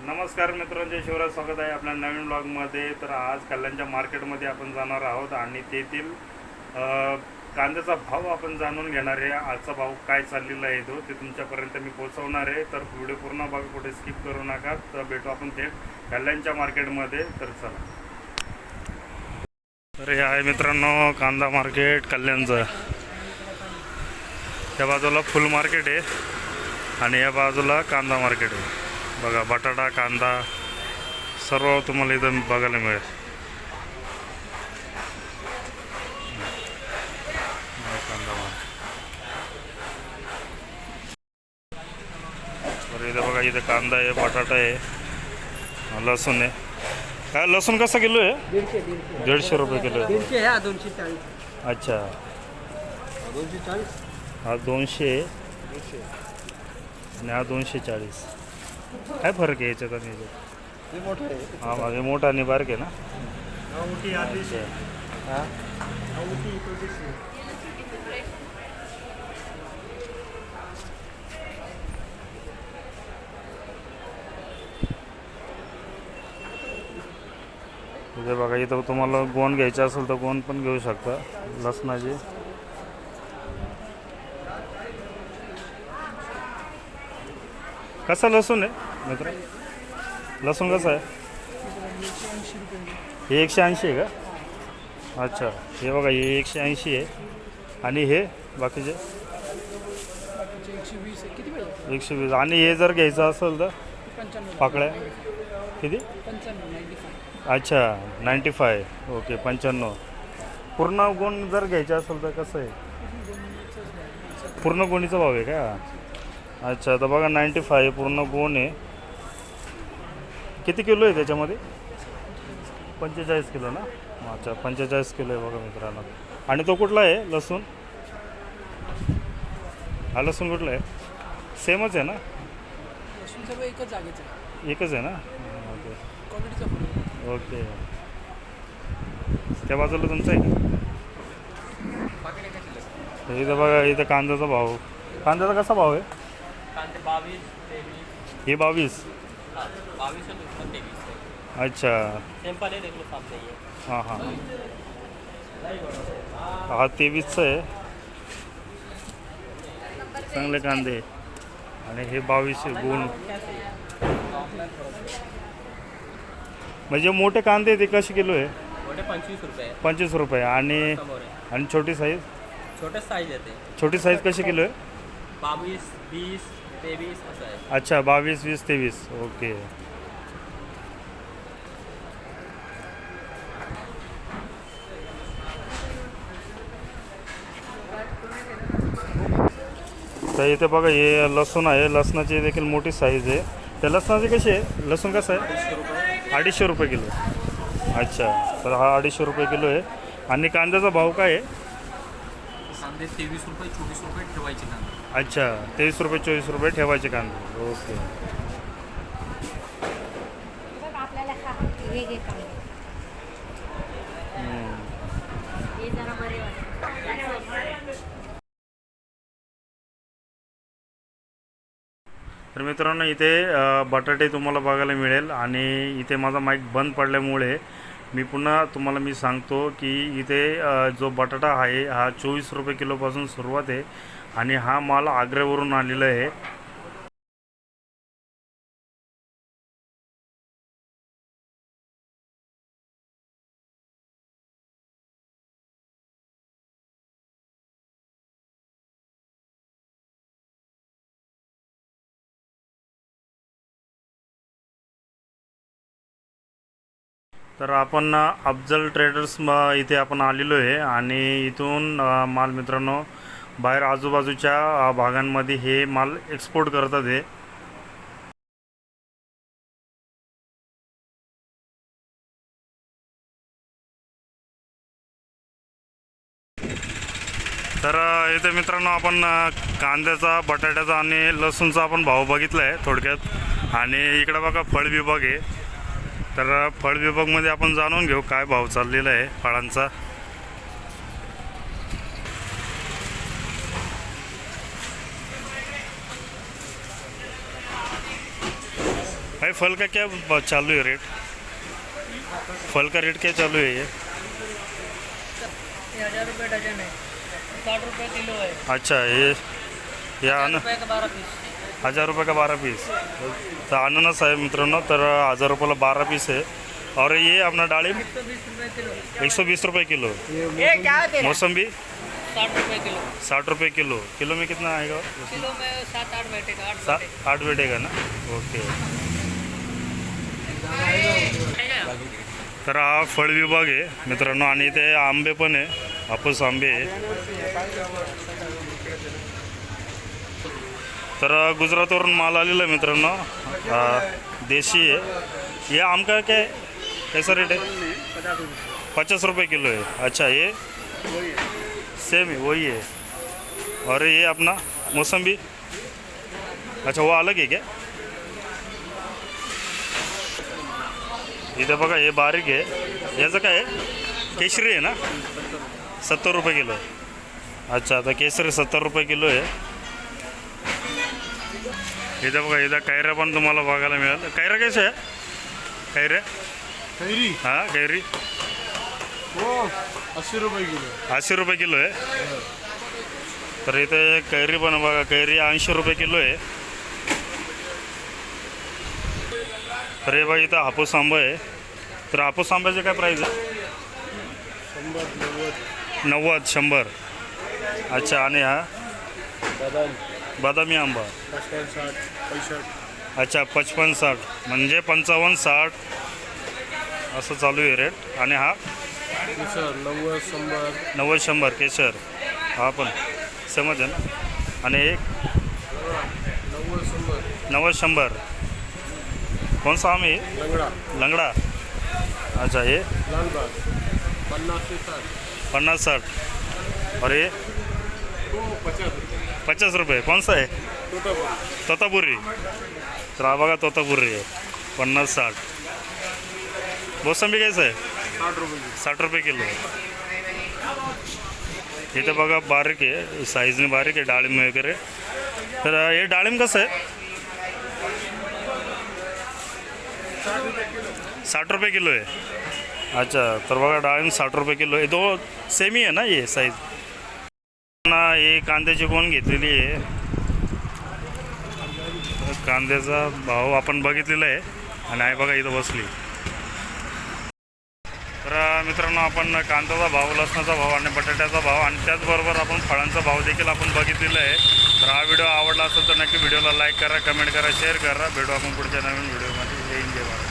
नमस्कार मित्रांचे शिवराज. स्वागत आहे आपल्या नवीन ब्लॉगमध्ये तर आज कल्याणच्या मार्केटमध्ये आपण जाणार आहोत आणि तेथील कांद्याचा भाव आपण जाणून घेणार आहे. आजचा भाव काय चाललेला आहे तो ते तुमच्यापर्यंत मी पोहोचवणार आहे. तर व्हिडिओ पूर्ण बघा कुठे स्किप करू नका. तर भेटू आपण थेट कल्याणच्या मार्केटमध्ये. तर चला. तर हे आहे मित्रांनो कांदा मार्केट कल्याणचं. त्या बाजूला फुल मार्केट आहे आणि या बाजूला कांदा मार्केट आहे. बघा बटाटा कांदा सर्व तुम्हाला इथं बघायला मिळेल हा कांदा मार्केट. बरं इथं बघा इथं कांदा आहे बटाटा आहे हा, लसूण आहे. काय लसूण कसं किलो आहे? दीडशे रुपये किलो आहे. हा अच्छा. हा दोनशे आणि हा दोनशे चाळीस. काय फरक आहे याच्यात आणि याच्यात? हे हा मागे मोठा आणि बारक आहे ना? अच्छा. हा? इथे बघा इथं तुम्हाला गोण घ्यायचं असेल तर गोण पण घेऊ शकता. लसणाची. कसा लसूण आहे मित्र? लसूण कसं आहे? हे एकशे ऐंशी आहे का? अच्छा हे बघा हे एकशे ऐंशी आहे. आणि हे बाकीचे? एकशे वीस. आणि हे जर घ्यायचं असेल तर? पाकळ्या? किती? अच्छा नाईंटी फाय ओके पंच्याण्णव. पूर्ण गुण जर घ्यायचे असेल तर कसं आहे? पूर्ण गुणीचा भाव आहे का? अच्छा तर बघा नाईंटी फाय पूर्ण गुण आहे. किती किलो आहे त्याच्यामध्ये? पंचेचाळीस किलो ना? अच्छा पंचेचाळीस किलो आहे बघा मित्रांनो. आणि तो कुठला आहे? लसूण? हा लसूण कुठला आहे? सेमच आहे ना? एकच आहे. एकच आहे ना? ओके. त्या बाजूला तुमचं आहे का? इथं बघा इथं कांद्याचा भाव. कांद्याचा कसा भाव आहे? कांदे बावीस हे बावीस? अच्छा. है हां हां. हा तेवीसचं आहे. चांगले कांदे. आणि हे बावीस गुण. म्हणजे मोठे कांदे ते कसे किलो आहे? पंचवीस रुपये. पंचवीस रुपये. आणि समोर आणि छोटी साईज छोटे साइज येते छोटी साईज कशी किलो आहे? बावीस बीस तेवीस असं आहे. अच्छा बावीस वीस तेवीस. ओके. तर इथे बघा हे लसूण आहे. लसणाची देखील मोठी साईज आहे. त्या लसणाची कशी आहे? लसूण कसं आहे? अडीचशे रुपये किलो अच्छा तर हा अडीचशे रुपये किलो आहे. आणि कांद्याचा भाव काय आहे? कांदे तेवीस रुपये चोवीस रुपये ठेवायचे कांदे. अच्छा तेवीस रुपये चोवीस रुपये ठेवायचे कांदे. ओके. बघ आपल्याला खा हे घे कांदे हे जरा बरे वाटते. तर मित्रांनो इथे बटाटे तुम्हाला बघायला मिळेल आणि इथे माझा माईक बंद पडल्यामुळे मी पुन्हा तुम्हाला मी सांगतो की इथे जो बटाटा आहे हा चोवीस रुपये किलोपासून सुरुवात आहे आणि हा माल आग्र्यावरून आलेला आहे. तर आपण अफजल ट्रेडर्स इथे आपण आलेलो आहे आणि इथून माल मित्रांनो बाहेर आजूबाजूच्या भागांमध्ये हे माल एक्सपोर्ट करतात हे. तर इथे मित्रांनो आपण कांद्याचा बटाट्याचा आणि लसूणचा आपण भाव बघितला आहे थोडक्यात. आणि इकडं बघा फळ विभाग आहे. तर फळ विभागमध्ये आपण जाणून घेऊ काय भाव चाललेला आहे फळांचा. भाई फल का क्या चालू है रेट फल का रेट क्या चालू है ये? हजार रुपये डजन है साठ रुपये किलो है अच्छा ये या अन का बारह हजार रुपये का बारा पीस? तर अननस आहे मित्रांनो तर हजार रुपयाला बारा पीस आहे. और ये अपना डाळिंब एक सौ बीस रुपये किलो. एक सौ बीस रुपये किलो ये क्या मौसम्बी साठ रुपये किलो. साठ रुपये किलो. किलो में कितना आएगा? किलो में सात आठ बैठेगा आठ सा आठ भेटेगा ना? ओके. तर हा फळ विभाग आहे मित्रांनो आणि इथे आंबे पण आहे. हापूस आंबे आहे. तर गुजरातवरून माल आलेला आहे मित्रांनो. देशी आहे. हे आमका काय क्या कैसा रेट आहे? पचास रुपये किलो है अच्छा ये सेम है वही है और ये अपना मौसम्बी अच्छा वो अलग है क्या? इथं बघा हे बारीक आहे. याचं काय आहे? केशरी आहे ना? सत्तर रुपये किलो अच्छा आता केसरी सत्तर रुपये किलो आहे. इथं बघा इथं कैऱ्या पण तुम्हाला बघायला मिळेल. कैऱ्या कशा आहे? कैऱ्या? कैरी. हां कैरी. हो अस्सी रुपये किलो. ऐंशी रुपये किलो आहे. तर इथे कैरी पण बघा कैरी ऐंशी रुपये किलो आहे. तर हे बघा इथं हापूस आंबा आहे. तर हापूस आंब्याचे काय प्राईस आहे? शंभर नव्वद. नव्वद शंभर. अच्छा आणि हा? बदाम आंबा. पचपन साठ पैंसठ. अच्छा पचपन साठ. म्हणजे पंचावन्न साठ. असं चालू आहे रेट आणि हा? सर नव्वद शंभर. नव्वद शंभर केशर हा पण समज आहे ना. आणि एक? नव्वद शंभर. नव्वद शंभर. कोणसा आम आहे? लंगडा. लंगडा. अच्छा ये लालबाग पन्नास ते साठ. पन्नास साठ. और ये हो पचास रुपये, कौन सा है? तोतापुरी। तर हा बघा तोतापुरी आहे, पन्नास साठ. मोसंबी कैसे आहे साठ रुपये किलो किलो इथे बघा बारीक आहे साईजने बारीक आहे, डाळिंब वगैरे. तर हे डाळिंब कसं आहे? साठ रुपये किलो आहे. अच्छा तर बघा डाळिंब साठ रुपये किलो आहे. दो सेमी आहे ना ये साईज ना हे कांद्याची कोण घेतलेली आहे. कांद्याचा भाव आपण बघितलेला आहे आणि आई बघा इथं बसली. तर मित्रांनो आपण कांद्याचा भाव लसणाचा भाव आणि बटाट्याचा भाव आणि त्याचबरोबर आपण फळांचा भाव देखील आपण बघितलेला आहे. तर हा व्हिडिओ आवडला असेल तर नक्की व्हिडिओला लाईक करा कमेंट करा शेअर करा. भेटू आपण पुढच्या नवीन व्हिडिओमध्ये. येईन हिंद, जय